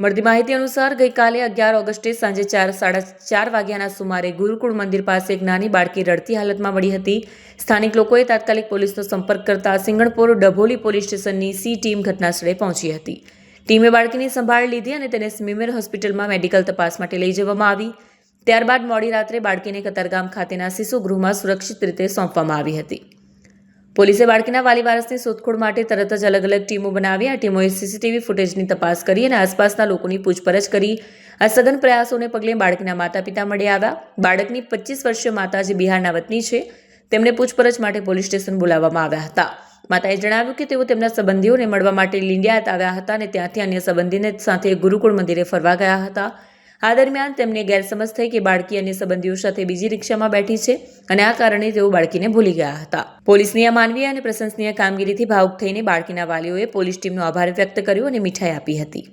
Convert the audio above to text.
મળતી માહિતી અનુસાર ગઈકાલે અગિયાર ઓગસ્ટે સાંજે ચાર, સાડા ચાર વાગ્યાના સુમારે ગુરુકુળ મંદિર પાસે એક નાની બાળકી રડતી હાલતમાં મળી હતી. સ્થાનિક લોકોએ તાત્કાલિક પોલીસનો સંપર્ક કરતા સિંગણપુર ડભોલી પોલીસ સ્ટેશનની સી ટીમ ઘટનાસ્થળે પહોંચી હતી. ટીમે બાળકીની સંભાળ લીધી અને તેને સ્મીમેર હોસ્પિટલમાં મેડિકલ તપાસ માટે લઈ જવામાં આવી. ત્યારબાદ મોડી રાત્રે બાળકીને કતારગામ ખાતેના શિશુ ગૃહમાં સુરક્ષિત રીતે સોંપવામાં આવી હતી. પોલીસે બાળકીના વાલી વારસની શોધખોળ માટે તરત જ અલગ અલગ ટીમો બનાવી, આ ટીમોએ સીસીટીવી ફૂટેજની તપાસ કરી અને આસપાસના લોકોની પૂછપરછ કરી. આ સઘન પ્રયાસોને પગલે બાળકીના માતા પિતા મળી આવ્યા. બાળકની પચીસ વર્ષીય માતા જે બિહારના વતની છે. તેમને પૂછપરછ માટે પોલીસ સ્ટેશન બોલાવવામાં આવ્યા હતા. માતાએ જણાવ્યું કે તેઓ તેમના સંબંધીઓને મળવા માટે લીંડિયાત આવ્યા હતા અને ત્યાંથી અન્ય સંબંધીને સાથે ગુરુકુળ મંદિરે ફરવા ગયા હતા. આ દરમિયાન તેમને ગેરસમજ થઈ કે બાળકી અને સંબંધીઓ સાથે બીજી રિક્ષામાં બેઠી છે અને આ કારણે તેઓ બાળકીને ભૂલી ગયા હતા. પોલીસની આ માનવીય અને પ્રશંસનીય કામગીરીથી ભાવુક થઈને બાળકીના વાલીઓએ પોલીસ ટીમનો આભાર વ્યક્ત કર્યો અને મીઠાઈ આપી હતી.